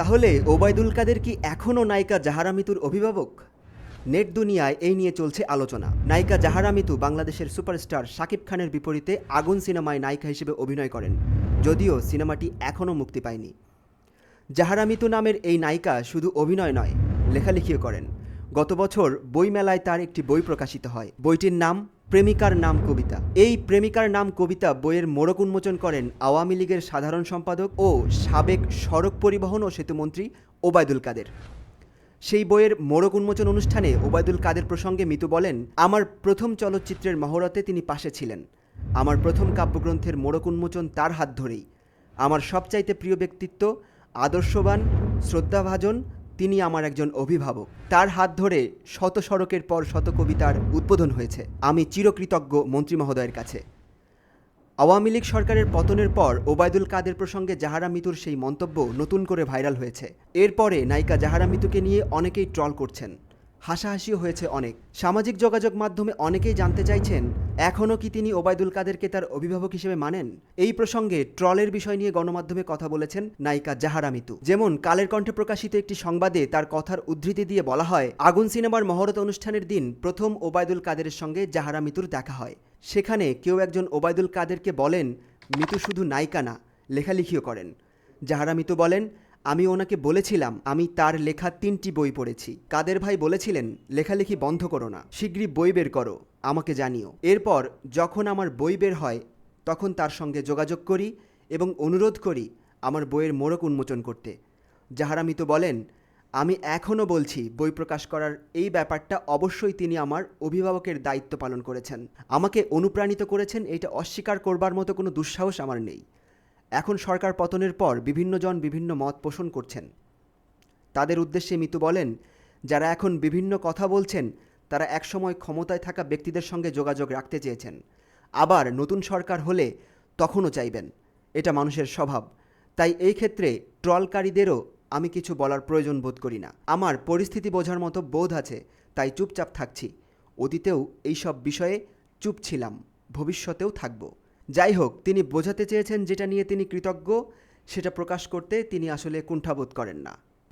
তাহলে ওবায়দুল কাদের কি এখনও নায়িকা জাহারা মিতুর অভিভাবক? নেট দুনিয়ায় এই নিয়ে চলছে আলোচনা। নায়িকা জাহারা মিতু বাংলাদেশের সুপারস্টার শাকিব খানের বিপরীতে আগুন সিনেমায় নায়িকা হিসেবে অভিনয় করেন, যদিও সিনেমাটি এখনও মুক্তি পায়নি। জাহারা মিতু নামের এই নায়িকা শুধু অভিনয় নয়, লেখালেখিও করেন। গত বছর বইমেলায় তার একটি বই প্রকাশিত হয়। বইটির নাম প্রেমিকার নাম কবিতা। এই প্রেমিকার নাম কবিতা বইয়ের মোড়ক উন্মোচন করেন আওয়ামী লীগের সাধারণ সম্পাদক ও সাবেক সড়ক পরিবহন ও সেতুমন্ত্রী ওবায়দুল কাদের। সেই বইয়ের মোড়ক উন্মোচন অনুষ্ঠানে ওবায়দুল কাদের প্রসঙ্গে মিতু বলেন, আমার প্রথম চলচ্চিত্রের মহরতে তিনি পাশে ছিলেন। আমার প্রথম কাব্যগ্রন্থের মোড়ক উন্মোচন তার হাত ধরেই। আমার সবচাইতে প্রিয় ব্যক্তিত্ব আদর্শবান, শ্রদ্ধাভাজন তিনি আমার একজন অভিভাবক। তার হাত ধরে শত সড়কের পর শত কবিতার উদ্বোধন হয়েছে। আমি চিরকৃতজ্ঞ মন্ত্রী মহোদয়ের কাছে। আওয়ামী লীগ সরকারের পতনের পর ওবায়দুল কাদের প্রসঙ্গে জাহারা মিতুর সেই মন্তব্য নতুন করে ভাইরাল হয়েছে। এরপরে নায়িকা জাহারা মিতুকে নিয়ে অনেকেই ট্রল করছেন। হাসাহাসিও হয়েছে অনেক। সামাজিক যোগাযোগ মাধ্যমে অনেকেই জানতে চাইছেন, এখনও কি তিনি ওবায়দুল কাদেরকে তার অভিভাবক হিসেবে মানেন? এই প্রসঙ্গে ট্রলের বিষয় নিয়ে গণমাধ্যমে কথা বলেছেন নায়িকা জাহারা মিতু। যেমন, কালের কণ্ঠে প্রকাশিত একটি সংবাদে তার কথার উদ্ধৃতি দিয়ে বলা হয়, আগুন সিনেমার মহরত অনুষ্ঠানের দিন প্রথম ওবায়দুল কাদেরের সঙ্গে জাহারা মিতুর দেখা হয়। সেখানে কেউ একজন ওবায়দুল কাদেরকে বলেন, মিতু শুধু নায়িকা না, লেখালেখিও করেন। জাহারা মিতু বলেন আমি ওনাকে বলেছিলাম, আমি তার লেখা তিনটি বই পড়েছি। কাদের ভাই বলেছিলেন, লেখালেখি বন্ধ করো না, শীঘ্রই বই বের করো, আমাকে জানিও। এরপর যখন আমার বই বের হয়, তখন তার সঙ্গে যোগাযোগ করি এবং অনুরোধ করি আমার বইয়ের মোড়ক উন্মোচন করতে। যাহারা মিতু বলেন, আমি এখনও বলছি, বই প্রকাশ করার এই ব্যাপারটা অবশ্যই তিনি আমার অভিভাবকের দায়িত্ব পালন করেছেন। আমাকে অনুপ্রাণিত করেছেন, এটা অস্বীকার করবার মতো কোনো দুঃসাহস আমার নেই। এখন সরকার পতনের পর বিভিন্নজন বিভিন্ন মত পোষণ করছেন। তাদের উদ্দেশ্যে মিতু বলেন, যারা এখন বিভিন্ন কথা বলছেন, তারা একসময় ক্ষমতায় থাকা ব্যক্তিদের সঙ্গে যোগাযোগ রাখতে চেয়েছেন। আবার নতুন সরকার হলে তখনও চাইবেন। এটা মানুষের স্বভাব। তাই এই ক্ষেত্রে ট্রলকারীদেরও আমি কিছু বলার প্রয়োজন বোধ করি না। আমার পরিস্থিতি বোঝার মতো বোধ আছে, তাই চুপচাপ থাকছি। অতীতেও এইসব বিষয়ে চুপ ছিলাম, ভবিষ্যতেও থাকব। যাই হোক তিনি বোঝাতে চেয়েছেন যেটা নিয়ে তিনি কৃতজ্ঞ, সেটা প্রকাশ করতে তিনি আসলে কুণ্ঠাবোধ করেন না।